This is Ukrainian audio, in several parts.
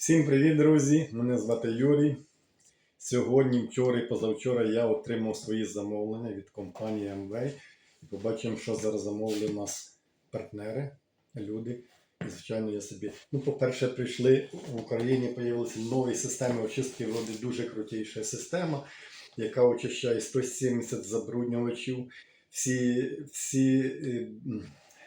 Всім привіт, друзі! Мене звати Юрій. Сьогодні, вчора і позавчора я отримав свої замовлення від компанії Amway. І побачимо, що зараз замовили у нас партнери, люди. І, звичайно, я собі. Ну, по-перше, прийшли в Україні, з'явилися нові системи очистки води, дуже крутіша система, яка очищає 170 забруднювачів. Всі, всі е,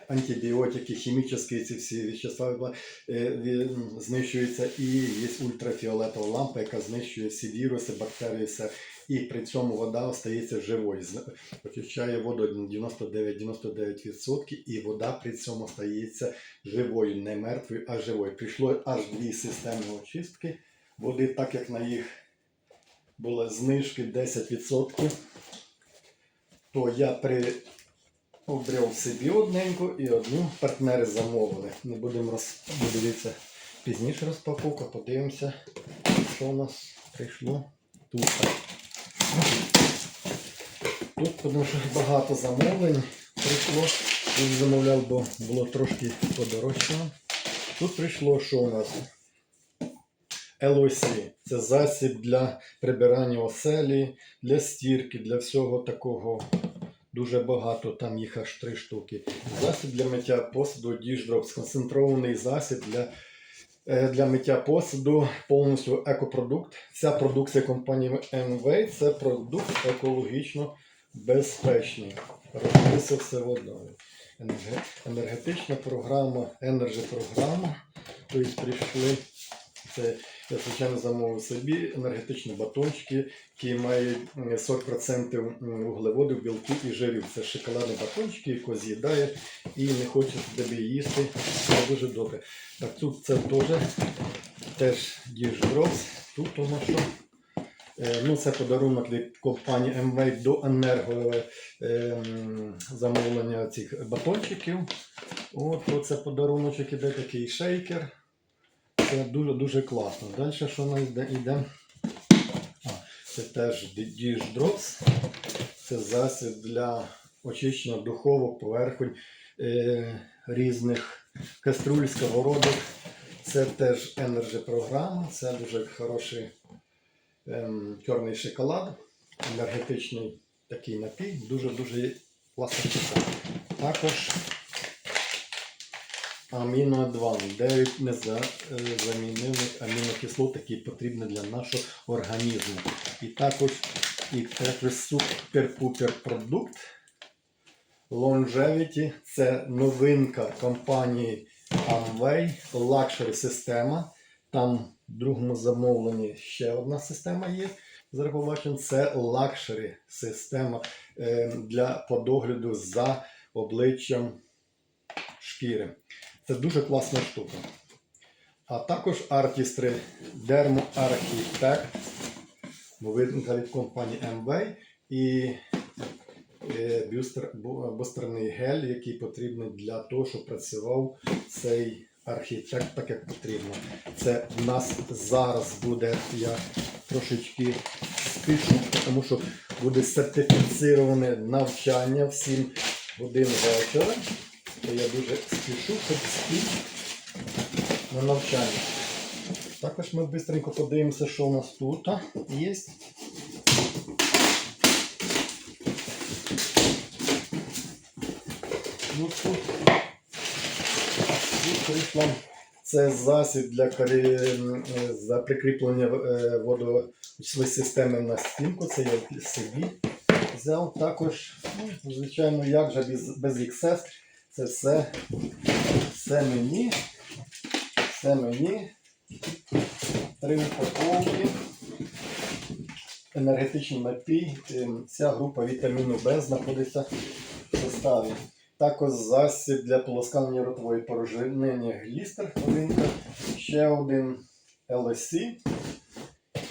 антибіотики, хімічні ці всі вещества е, знищуються, і є ультрафіолетова лампа, яка знищує всі віруси, бактерії, все. І при цьому вода остається живою. Очищає воду 99-99%, і вода при цьому стається живою, не мертвою, а живою. Прийшло аж дві системи очистки води, так як на їх були знижки 10%, то я при обрав собі одненьку і одну партнери замовили. Не будемо роз... дивитися пізніше розпаковка, подивимося, що у нас прийшло тут. Тут, тому що багато замовлень прийшло. Тут замовляв, бо було трошки подорожче. Тут прийшло, що у нас? LOC. Це засіб для прибирання оселі, для стірки, для всього такого. Дуже багато, там їх аж три штуки. Засіб для миття посуду Dishdrap, сконцентрований засіб для, е, для миття посуду, повністю екопродукт. Вся продукція компанії MV це продукт екологічно безпечний. Робиться все водою. Енерге- Енергетична програма, енерджі програма. Тобто прийшли. Це я звичайно замовив собі енергетичні батончики, які мають 40% вуглеводів, білків і жирів. Це шоколадні батончики, які з'їдає і не хоче тебе їсти. Це дуже добре. Так, тут це теж, теж Drops. Тут нас що? Е, Ну, це подарунок від компанії MV до енерго замовлення цих батончиків. От, оце подаруночок іде такий шейкер. Це дуже дуже класно. Далі що у нас йде? йде? А, це теж Dish Drops. Це засіб для очищення духовок, поверхонь е, різних каструль, сковородок. Це теж Energy програма. Це дуже хороший ем, чорний шоколад, енергетичний такий напій. Дуже-дуже штука. Також Аміно-2, 9 незамінних амінокислот, які потрібні для нашого організму. І також, і також супер-пупер продукт Longevity. Це новинка компанії Amway, Luxury система. Там в другому замовленні ще одна система є. Побачимо, це Luxury система е, для подогляду за обличчям шкіри. Це дуже класна штука. А також артістри Dermo Architect, від компанії MV і е, бустерний гель, який потрібний для того, щоб працював цей архітект так, як потрібно. Це в нас зараз буде, я трошечки спішу, тому що буде сертифіцироване навчання в 7 годин вечора. То я дуже спішу, спіти на навчання. Також ми швидко подивимося, що у нас тут є. Ну, тут, тут прийшла це засіб для карі... е, за прикріплення е, системи на стінку. Це я собі взяв. Також, ну, звичайно, як же без XS. Це все, все мені. Все мені. Три упаковки. Енергетичний напій. Ем, Ця група вітаміну Б знаходиться в составі. Також засіб для полоскання ротової порожнини глістер. Одинка. Ще один LSC.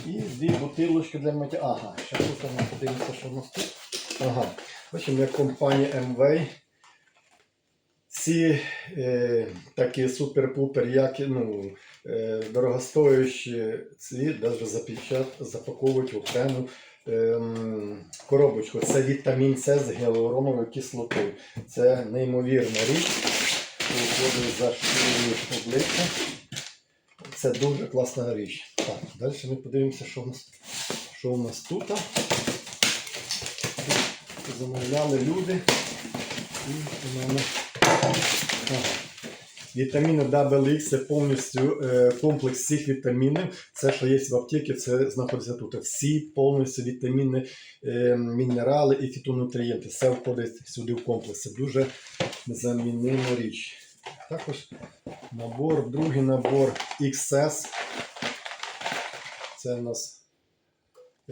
І дві бутилочки для миття. Ага, ще тут ми подивимося, що у нас тут. Ага. В общем, як компанія MV ці е, такі супер-пупер, як ну, е, дорогостоящі ці навіть запечат, запаковують в окрему ем, коробочку. Це вітамін С з гіалуроновою кислотою. Це неймовірна річ. Виходить за обличчя. Це дуже класна річ. Так, далі ми подивимося, що у нас, що у нас тут. Замовляли люди. І у мене. Вітаміни WX це повністю е, комплекс всіх вітамінів. Це, що є в аптеці, це знаходиться тут. Всі повністю вітаміни, е, мінерали і фітонутрієнти. Все входить сюди в комплекс. Це дуже замінима річ. Також набор, другий набор XS. Це у нас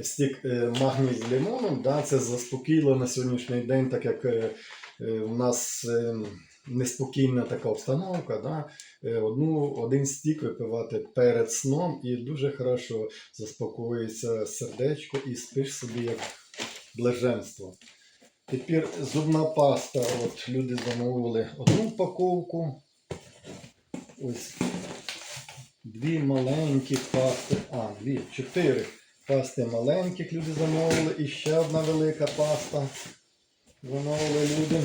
стік е, магній з лимоном. Да? Це заспокійливо на сьогоднішній день, так як у нас е, неспокійна така обстановка. Да? Е, одну, один стік випивати перед сном і дуже хорошо заспокоюється сердечко і спиш собі як блаженство. Тепер зубна паста. От люди замовили одну упаковку. Ось дві маленькі пасти. А, дві, чотири пасти маленьких люди замовили. І ще одна велика паста. Замовили люди.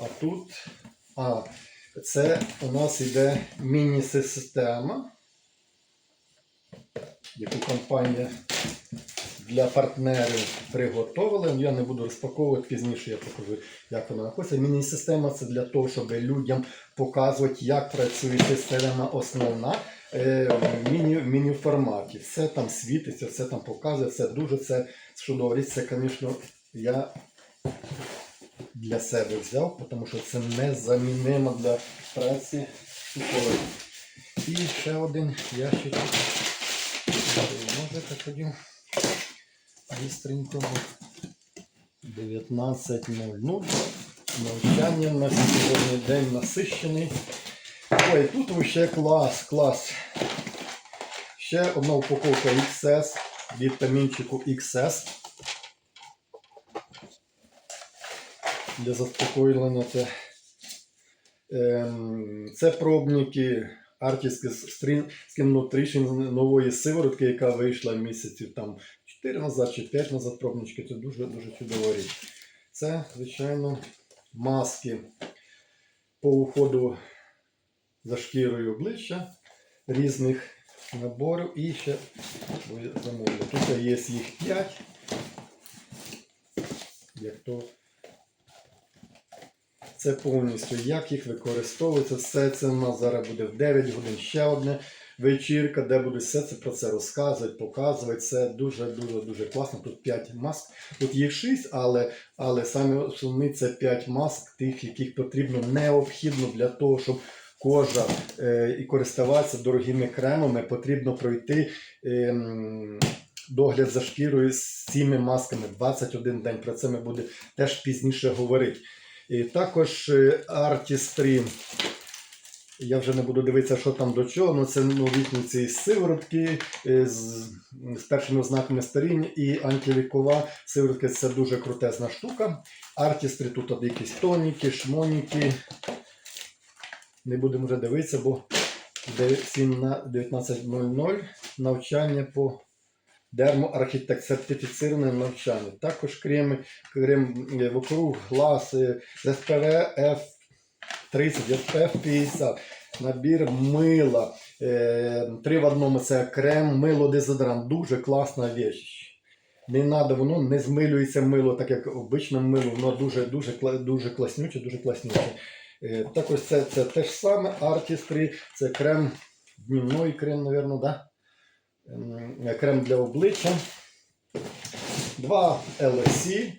А тут. А, це у нас йде міні-система, яку компанія для партнерів приготовили. Я не буду розпаковувати пізніше, я покажу, як вона знаходиться. Міні-система це для того, щоб людям показувати, як працює система основна е, в міні, в міні-форматі. Все там світиться, все там показує, все дуже це чудово. Це, звісно, я для себе взяв, тому що це незамінимо для праці школи. І ще один ящик. Може, так ходів. Быстренько. 19.00. Навчання у нас сьогодні день насищений. Ой, тут вообще клас, клас. Ще одна упаковка XS, вітамінчику XS. Для заспокоєння це, ем, це пробники Artist Skin Nutrition нової сиворотки, яка вийшла місяців там 4 назад чи 5 назад пробнички. Це дуже дуже чудова річ. Це, звичайно, маски по уходу за шкірою обличчя різних наборів. І ще ви замовили. Тут є їх 5. Як то це повністю, як їх використовується. Все це у нас зараз буде в 9 годин ще одне вечірка, де буде все це про це розказувати, показувати. Це дуже-дуже дуже класно. Тут 5 маск. Тут їх 6, але, але саме основні це 5 маск, тих, яких потрібно необхідно для того, щоб кожа е, і користуватися дорогими кремами, потрібно пройти. Е, Догляд за шкірою з цими масками 21 день. Про це ми будемо теж пізніше говорити. І також е, Я вже не буду дивитися, що там до чого. Ну, це новітні сиворотки е, з, з першими ознаками старіння і антивікова сиворотки це дуже крутезна штука. Artistry тут якісь тоніки, шмоніки. Не будемо вже дивитися, бо 19.00 навчання по дермоархітект сертифіцироване навчання. Також крем, крем е, вокруг глаз е, з SPF 30, SPF 50, набір мила. е, Три в одному це крем, мило, дезодорант. Дуже класна річ. Не треба, воно не змилюється мило, так як обичне мило, воно дуже дуже, дуже класнюче, дуже класнюче. Е, Також це, це те ж саме Artistry, це крем, днівний крем, мабуть, да? Ем, крем для обличчя. Два LSC.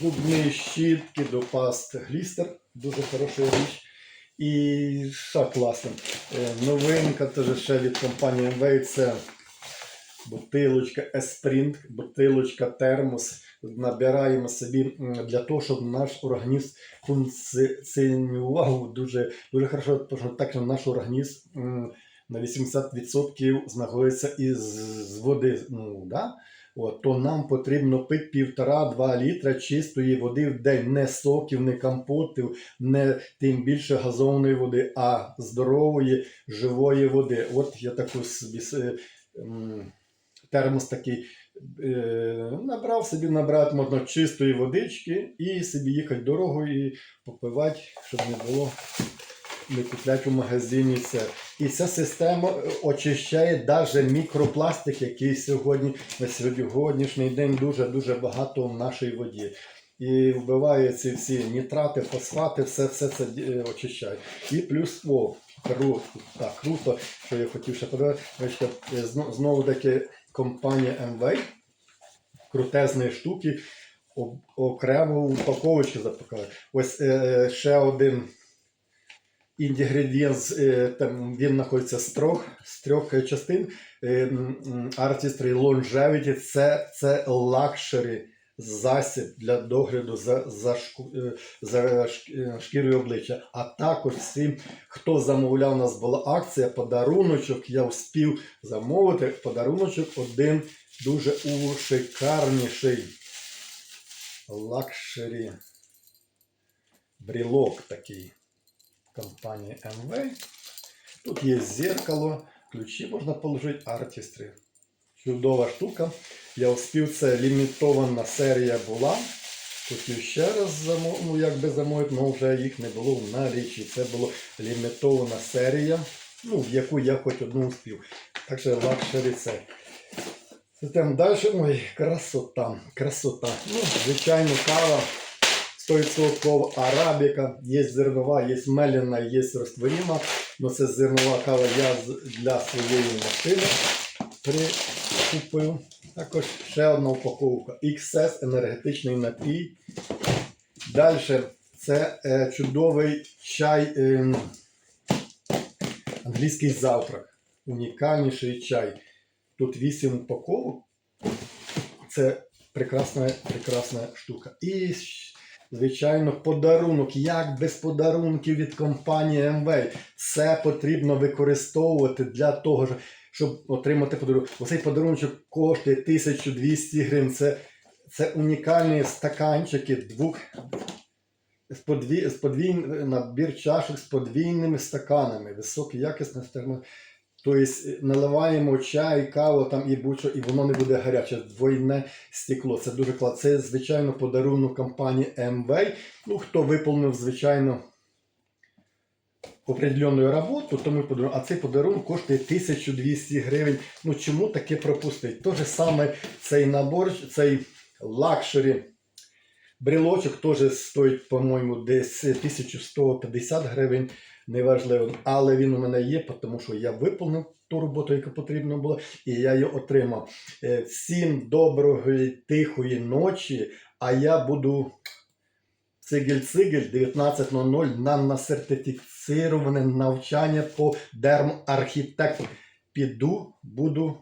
Зубні щітки до паст глістер. Дуже хороша річ. І що класно. е, Новинка теж ще від компанії MV це бутилочка Esprit, бутилочка термос. Набираємо собі для того, щоб наш організм функціонував дуже, дуже хорошо, тому що так наш організм на 80% знаходиться із води. Ну, да? От, то нам потрібно пити півтора-два літра чистої води в день, не соків, не компотів, не тим більше газованої води, а здорової, живої води. От я таку собі термос такий е, набрав собі, набрати можна чистої водички і собі їхати дорогою і попивати, щоб не було не купляти у магазині це. І ця система е, очищає навіть мікропластик, який сьогодні на сьогоднішній день дуже-дуже багато в нашій воді. І вбиває ці всі нітрати, фосфати, все, все це е, очищає. І плюс, о, круто, так, круто, що я хотів ще подати. Бачите, е, знову таки компанія MV, крутезні штуки, окремо в упаковочку запакували. Ось е, ще один інгредієнт, е, там, він знаходиться з трьох, з трьох е, частин. Е, Artistry Longevity це, це лакшері засіб для догляду за, за, за шкірою обличчя. А також всім, хто замовляв, у нас була акція, подаруночок, я вспів замовити подаруночок один дуже у шикарніший лакшері брілок такий компанії MV. Тут є зеркало, ключі можна положити, артістри. Чудова штука. Я успів, це лімітована серія була. Хотів ще раз замов... ну, якби замовити, але вже їх не було в налічі. Це була лімітована серія, ну, в яку я хоч одну успів. Так що лакшері це. Йдемо далі. Ой, красота, красота. Ну, звичайно, кава 100% арабіка, є зернова, є мелена, є розтворима. Ну це зернова кава я для своєї машини прикупив. Також ще одна упаковка XS енергетичний напій. Далі це е, чудовий чай, е, англійський завтрак. Унікальніший чай. Тут 8 упаковок. Це прекрасна, прекрасна штука. І, звичайно, подарунок. Як без подарунків від компанії MV. Це потрібно використовувати для того, щоб отримати подарунок. Оцей подарунок коштує 1200 гривень. Це, це унікальні стаканчики двох. З подві, з подвій, набір чашок з подвійними стаканами, високий якісний стакан. Тобто е, наливаємо чай, каву там і будь-що, і воно не буде гаряче. Двойне стекло. Це дуже класно. Це, звичайно, подарунок компанії MV. Ну, хто виповнив, звичайно, определенну роботу, тому подарунок. А цей подарунок коштує 1200 гривень. Ну чому таке пропустить? Те же саме цей набор, цей лакшері. Брілочок теж стоїть, по-моєму, десь 1150 гривень, неважливо. Але він у мене є, тому що я виповнив ту роботу, яка потрібна була, і я її отримав. Е, Всім доброї, тихої ночі, а я буду цигель-цигель 19.00 на, на сертифіцироване навчання по дермархітекту. Піду, буду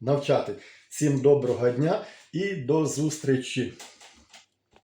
навчати. Всім доброго дня і до зустрічі!